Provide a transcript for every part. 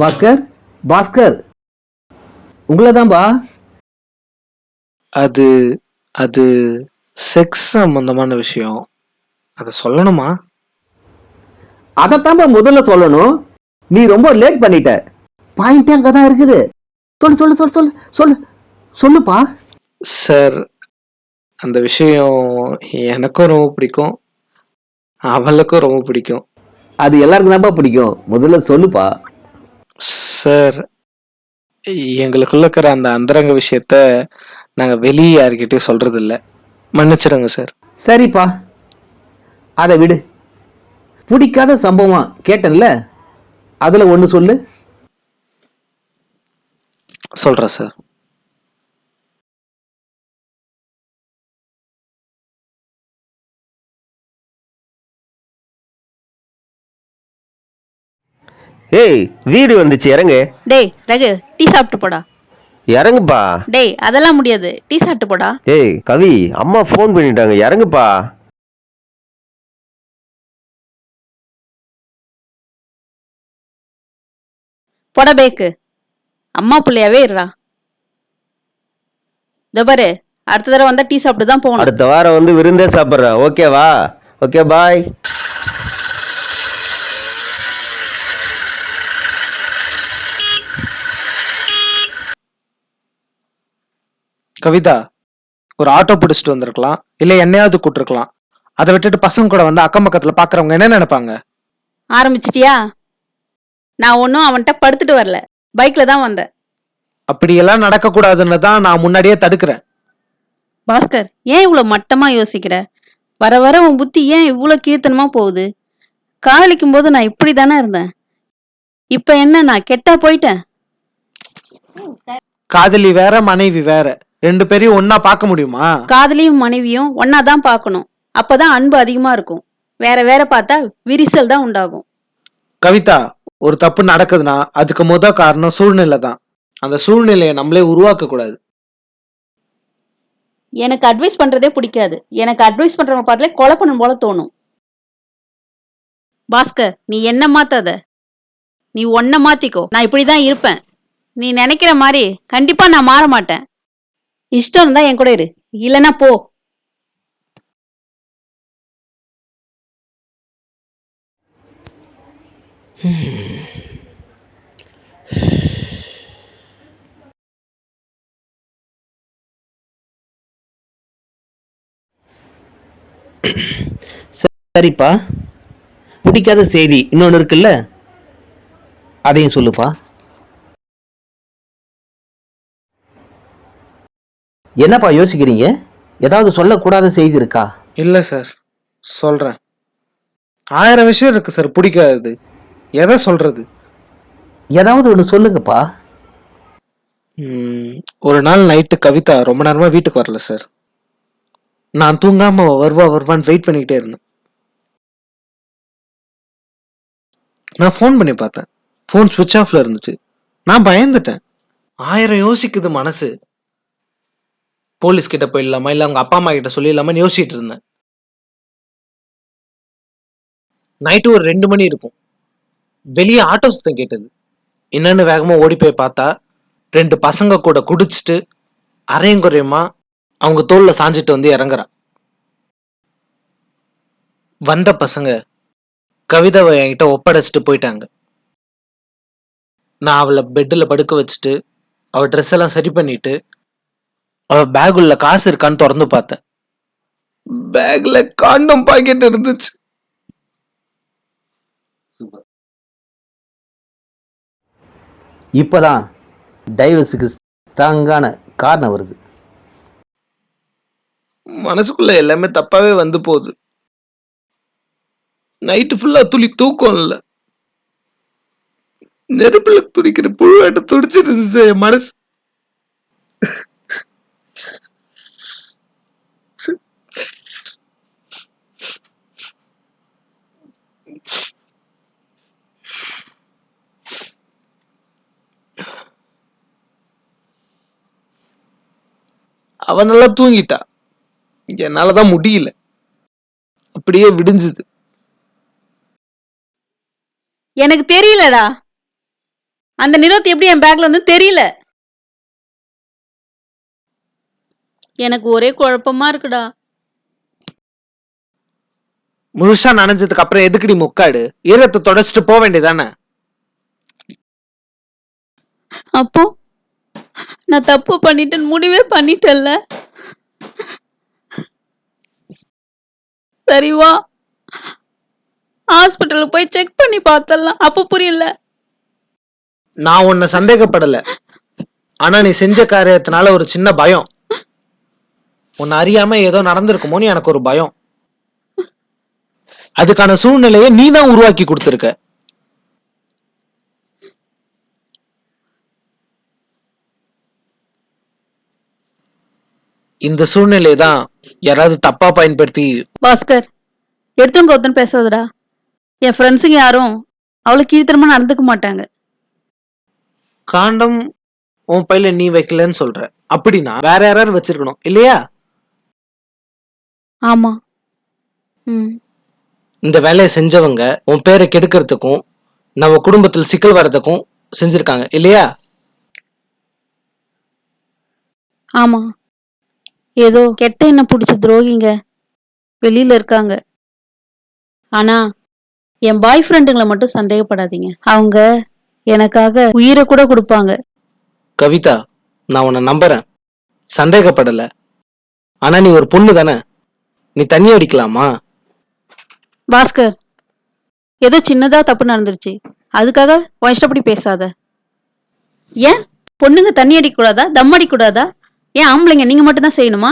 பாஸ்கர் பாஸ்கர். உங்களை தான்பா அது அது செக்ஸ் சம்பந்தமான விஷயம். அதை சொல்லணுமா? அதைத்தான்பா முதல்ல சொல்லணும். நீ ரொம்ப லேட் பண்ணிட்ட. பாயிண்டே அங்கே தான் இருக்குது. சொல்லு சொல்லு சொல்லு சொல்லு சொல்லு. சொல்லுப்பா. சார் அந்த விஷயம் எனக்கும் ரொம்ப பிடிக்கும். அவளுக்கும் ரொம்ப பிடிக்கும். அது எல்லாருக்கும் தான்ப்பா பிடிக்கும். முதல்ல சொல்லுப்பா. சார் எங்களுக்குள்ள இருக்கிற அந்த அந்தரங்க விஷயத்த நாங்கள் வெளியே யார்கிட்டயும் சொல்றது இல்ல மன்னிச்சிடுங்க சார் சரிப்பா. அதை விடு. பிடிக்காத சம்பவம் கேட்டேன்ல? அதுல ஒன்று சொல்லு. சொல்கிறேன் சார் ஏய் வீடு வந்துச்சு இறங்கு. டேய் ரகு டீ சாப்பிட்டு போடா. இறங்குப்பா. டேய் அதெல்லாம் முடியாது. டீ சாப்பிட்டு போடா. ஏய் கவி அம்மா ஃபோன் பண்ணிட்டாங்க இறங்குப்பா. போடா பேக்கு அம்மா புள்ளையாவே இருடா. இதோ பாரு அடுத்த தடவை வந்தா டீ சாப்பிட்டு தான் போகணும். அடுத்த வாரம் வந்து விருந்தே சாப்பிட்றேன் ஓகேவா ஓகே பாய் கவிதா ஒரு ஆட்டோ பிடிச்சிட்டு வந்திருக்கலாம் இல்லை என்னையாவது கூட்டிருக்கலாம் அதை விட்டுட்டு பசங்க கூட வந்து அக்கம் பக்கத்தில் பார்க்குறவங்க என்ன நினைப்பாங்க? ஆரம்பிச்சிட்டியா? நான் ஒன்றும் அவன்கிட்ட படுத்துட்டு வரல. பைக்ல தான் வந்தேன். அப்படியெல்லாம் நடக்கக்கூடாதுன்னு தான் நான் முன்னாடியே தடுக்கிறேன். பாஸ்கர் ஏன் இவ்வளோ மட்டமா யோசிக்கிற? வர வர உன் புத்தி ஏன் இவ்வளோ கீர்த்தனமா போகுது? காதலிக்கும் போது நான் இப்படி தானே இருந்தேன். இப்போ என்ன நான் கெட்டா போயிட்டேன்? காதலி வேற மனைவி வேற. ரெண்டு பேரையும் ஒண்ணா பார்க்க முடியுமா? காதலியும் மனைவியும் ஒன்னா தான் பார்க்கணும். அப்பதான் அன்பு அதிகமா இருக்கும். வேற வேற பார்த்தா விரிசல் தான் உண்டாகும். கவிதா ஒரு தப்பு நடக்குதுன்னா அதுக்கு முத காரணம் சூழ்நிலை தான். அந்த சூழ்நிலையை நம்மளே உருவாக்க கூடாது. எனக்கு அட்வைஸ் பண்றதே பிடிக்காது. எனக்கு அட்வைஸ் பண்றவங்க பார்த்தாலே கொலை பண்ணும் போல தோணும். பாஸ்கர் நீ என்ன மாத்தாத? நீ ஒன்ன மாத்திக்கோ. நான் இப்படிதான் இருப்பேன். நீ நினைக்கிற மாதிரி கண்டிப்பா நான் மாற மாட்டேன். இஷ்டம் இருந்தா என் கூட இரு. இல்லைன்னா போ. சரிப்பா. பிடிக்காத செய்தி இன்னொன்று இருக்குல்ல? அதையும் சொல்லுப்பா. என்னப்பா யோசிக்கிறீங்க? ஏதாவது சொல்லக்கூடாத செய்தி இருக்கா? இல்ல சார். சொல்றேன். ஆயிரம் விஷயம் இருக்கு சார். பிடிக்காது எதை சொல்றது? ஏதாவது ஒன்று சொல்லுங்கப்பா. ம், ஒரு நாள் நைட்டு கவிதா ரொம்ப நேரமா வீட்டுக்கு வரல சார். நான் தூங்காம அவ வருவா வருவான்னு வெயிட் பண்ணிக்கிட்டே இருந்தேன். நான் ஃபோன் பண்ணி பார்த்தேன். ஃபோன் சுவிட்ச் ஆஃப்ல இருந்துச்சு. நான் பயந்துட்டேன். ஆயிரம் யோசிக்குது மனசு. போலீஸ் கிட்ட போயிடலாமா? இல்லை அவங்க அப்பா அம்மா கிட்ட சொல்லிடலாமான்னு யோசிச்சுட்டு இருந்தேன். நைட்டு ஒரு ரெண்டு மணி இருக்கும். வெளியே ஆட்டோ சுத்தம் கேட்டது. என்னன்னு வேகமாக ஓடி போய் பார்த்தா ரெண்டு பசங்க கூட குடிச்சிட்டு அரையும் குறையுமா அவங்க தோளில் சாஞ்சிட்டு வந்து இறங்குறான். வந்த பசங்க கவிதாவை என்கிட்ட ஒப்படைச்சிட்டு போயிட்டாங்க. நான் அவளை பெட்டில் படுக்க வச்சுட்டு அவள் ட்ரெஸ் எல்லாம் சரி பண்ணிட்டு பேக் உள்ள காசு இருக்கான்னு திறந்து பார்த்தேன். பேக்ல காண்டம் பாக்கெட் இருந்துச்சு. இப்போதான் டைவர்ஸுக்கு ஸ்ட்ராங்கான காரணம் வருது. மனசுக்குள்ள எல்லாமே தப்பாவே வந்து போகுது. நைட்டு ஃபுல்லா துளி தூக்கம் இல்ல நெருப்புல துடிக்கிற புழுவாட்ட துடிச்சிட்டு இருந்துச்சு என் மனசு. அவன் நல்லா தூங்கிட்டா. என்னாலதான் முடியல. அப்படியே விடிஞ்சுது. எனக்கு தெரியலடா. அந்த நிரோத் எப்படி என் பேக்ல வந்து தெரியல. எனக்கு ஒரே குழப்பமா இருக்குடா. முழுசா நனைஞ்சதுக்கு அப்புறம் எதுக்குடி முக்காடு? ஈரத்தை தொடச்சிட்டு போக வேண்டியதானே? அப்போ நான் தப்பு பண்ணிட்டேன்னு முடிவே பண்ணிட்டேன்ல. சரி வா. ஹாஸ்பிட்டலுக்கு போய் செக் பண்ணி பார்த்தலாம். அப்போ புரியல. நான் உன்னை சந்தேகப்படல. ஆனா நீ செஞ்ச காரியத்தினால ஒரு சின்ன பயம். உன்னை அறியாம ஏதோ நடந்திருக்குமோன்னு எனக்கு ஒரு பயம். அதுக்கான சூழ்நிலையை நீ தான் உருவாக்கி கொடுத்துருக்க. இந்த சூழ்நிலை தான் யாராவது தப்பா பயன்படுத்தி பாஸ்கர் எடுத்தவங்க ஒருத்தன் பேசாதடா. என் ஃப்ரெண்ட்ஸுங்க யாரும் அவ்வளோ கீழ்த்தனமா நடந்துக்க மாட்டாங்க. காண்டம் உன் பையில நீ வைக்கலன்னு சொல்ற. அப்படின்னா வேற யாராவது வச்சிருக்கணும் இல்லையா? ஆமா. ம். இந்த வேலையை செஞ்சவங்க உன் பேரை கெடுக்கிறதுக்கும் நம்ம குடும்பத்தில் சிக்கல் வர்றதுக்கும் செஞ்சிருக்காங்க இல்லையா? ஆமா. ஏதோ கெட்ட எண்ணம் பிடிச்ச துரோகிங்க வெளியில இருக்காங்க. ஆனா என் பாய் ஃப்ரெண்டுங்களை மட்டும் சந்தேகப்படாதீங்க. அவங்க எனக்காக உயிரை கூட கொடுப்பாங்க. கவிதா நான் உன்னை நம்புறேன். சந்தேகப்படல. ஆனா நீ ஒரு பொண்ணு தானே? நீ தண்ணி அடிக்கலாமா? பாஸ்கர் ஏதோ சின்னதா தப்பு நடந்துருச்சு. அதுக்காக உன் இஷ்டப்படி பேசாத. ஏன்? பொண்ணுங்க தண்ணி அடிக்கக்கூடாதா? தம் அடிக்கக்கூடாதா? ஏன் ஆம்பளைங்க நீங்க மட்டும் தான் செய்யணுமா?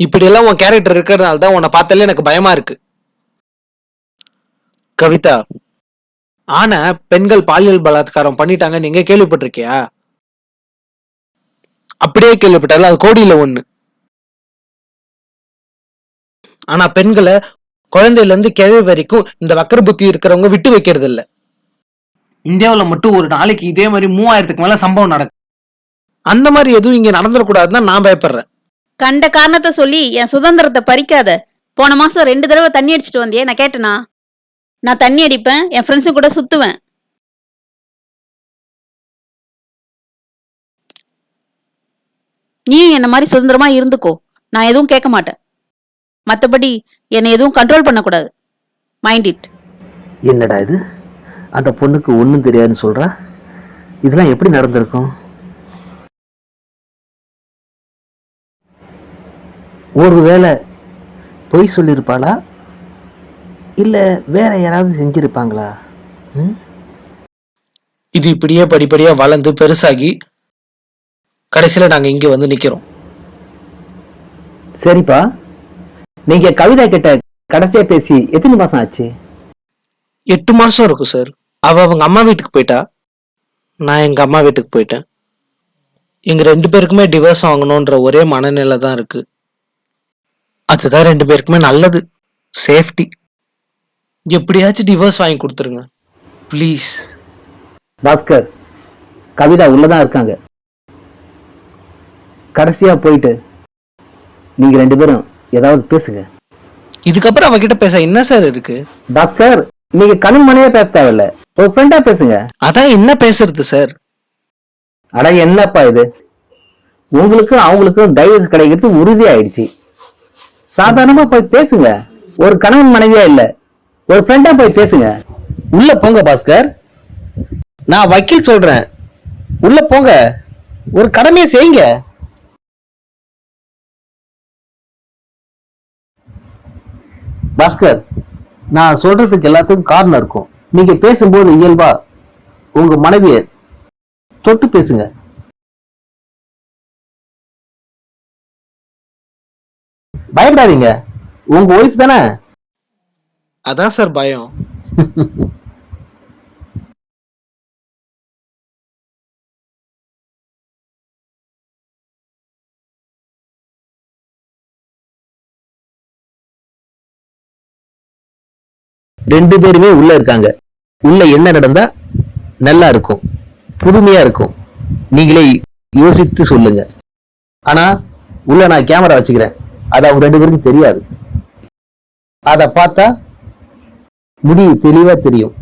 இப்படி எல்லாம் உன் கேரக்டர் இருக்கிறதுனால தான் உன்னை பார்த்தாலே எனக்கு பயமா இருக்கு. கவிதா ஆனா பெண்கள் பாலியல் பலாத்காரம் பண்ணிட்டாங்க நீங்க கேள்விப்பட்டிருக்கியா? அப்படியே கேள்விப்பட்டாலும் அது கோடியில ஒண்ணு. ஆனா பெண்களை குழந்தையில இருந்து கிழவி வரைக்கும் இந்த வக்கர புத்தி இருக்கிறவங்க விட்டு வைக்கிறது இல்ல இந்தியாவுல மட்டும் ஒரு நாளைக்கு இதே மாதிரி மூவாயிரத்துக்கு மேல சம்பவம் நடக்கும் அந்த மாதிரி எதுவும் இங்க நடந்துடக்கூடாதுன்னு நான் பயப்படுறேன். கண்ட காரணத்தை சொல்லி என் சுதந்திரத்தை பறிக்காத. போன மாசம் ரெண்டு தடவை தண்ணி அடிச்சிட்டு வந்தியே நான் கேட்டனா? நான் தண்ணி அடிப்பேன் என் ஃப்ரெண்ட்ஸு கூட சுத்துவேன். நீயும் என்ன மாதிரி சுதந்திரமா இருந்துக்கோ. நான் எதுவும் கேட்க மாட்டேன். மத்தபடி என்னை எதுவும் கண்ட்ரோல் பண்ணக்கூடாது. மைண்ட் இட் என்னடா இது? அந்த பொண்ணுக்கு ஒன்றும் தெரியாதுன்னு சொல்றா? இதெல்லாம் எப்படி நடந்திருக்கும்? ஒருவேளை பொய் சொல்லியிருப்பாளா? இல்லை வேற யாராவது செஞ்சிருப்பாங்களா? ம்? இது இப்படியே படிப்படியா வளர்ந்து பெருசாகி கடைசியில நாங்க இங்க வந்து நிக்கிறோம். சரிப்பா. நீங்க கவிதா கிட்ட கடைசியா பேசி எத்தனை மாசம் ஆச்சு? எட்டு மாசம் இருக்கும் சார் அவ அவங்க அம்மா வீட்டுக்கு போயிட்டா. நான் எங்க அம்மா வீட்டுக்கு போயிட்டேன். எங்க ரெண்டு பேருக்குமே டிவோர்ஸ் வாங்கணுன்ற ஒரே மனநிலை தான் இருக்கு. அதுதான் ரெண்டு பேருக்குமே நல்லது. சேஃப்டி எப்படியாச்சும் டிவோர்ஸ் வாங்கி கொடுத்துருங்க. ப்ளீஸ் பாஸ்கர் கவிதா உள்ளதான் இருக்காங்க. கடைசியா போயிட்டு நீங்க ரெண்டு பேரும் ஏதாவது பேசுங்க. இதுக்கப்புறம் அவகிட்ட பேச என்ன சார் இருக்கு? பாஸ்கர் நீங்க கணவன் மனைவியா பேச தேவையில்ல. ஒரு ஃப்ரெண்டா பேசுங்க. அதான் என்ன பேசுறது சார் அட என்னப்பா இது? உங்களுக்கும் அவங்களுக்கும் டைவர்ஸ் கிடைக்கிறது உறுதி ஆயிடுச்சு சாதாரணமா போய் பேசுங்க. ஒரு கணவன் மனைவியா இல்ல. ஒரு ஃப்ரெண்டா போய் பேசுங்க. உள்ள போங்க பாஸ்கர். நான் வக்கீல் சொல்றேன். உள்ள போங்க. ஒரு கடமையை செய்யுங்க. பாஸ்கர் நான் சொல்றதுக்கு எல்லாத்துக்கும் காரணம் இருக்கும். நீங்க பேசும்போது இயல்பா உங்க மனைவியை தொட்டு பேசுங்க. பயப்படாதீங்க. உங்க ஒய்ஃப் தானே? அதான் சார் பயம். ரெண்டு பேருமே உள்ள இருக்காங்க. உள்ள என்ன நடந்தா நல்லா இருக்கும். புதுமையா இருக்கும். நீங்களே யோசித்து சொல்லுங்க. ஆனா உள்ள நான் கேமரா வச்சுக்கிறேன். அது அவங்க ரெண்டு பேருக்கும் தெரியாது. அத பார்த்தா முடிவு தெளிவா தெரியும்.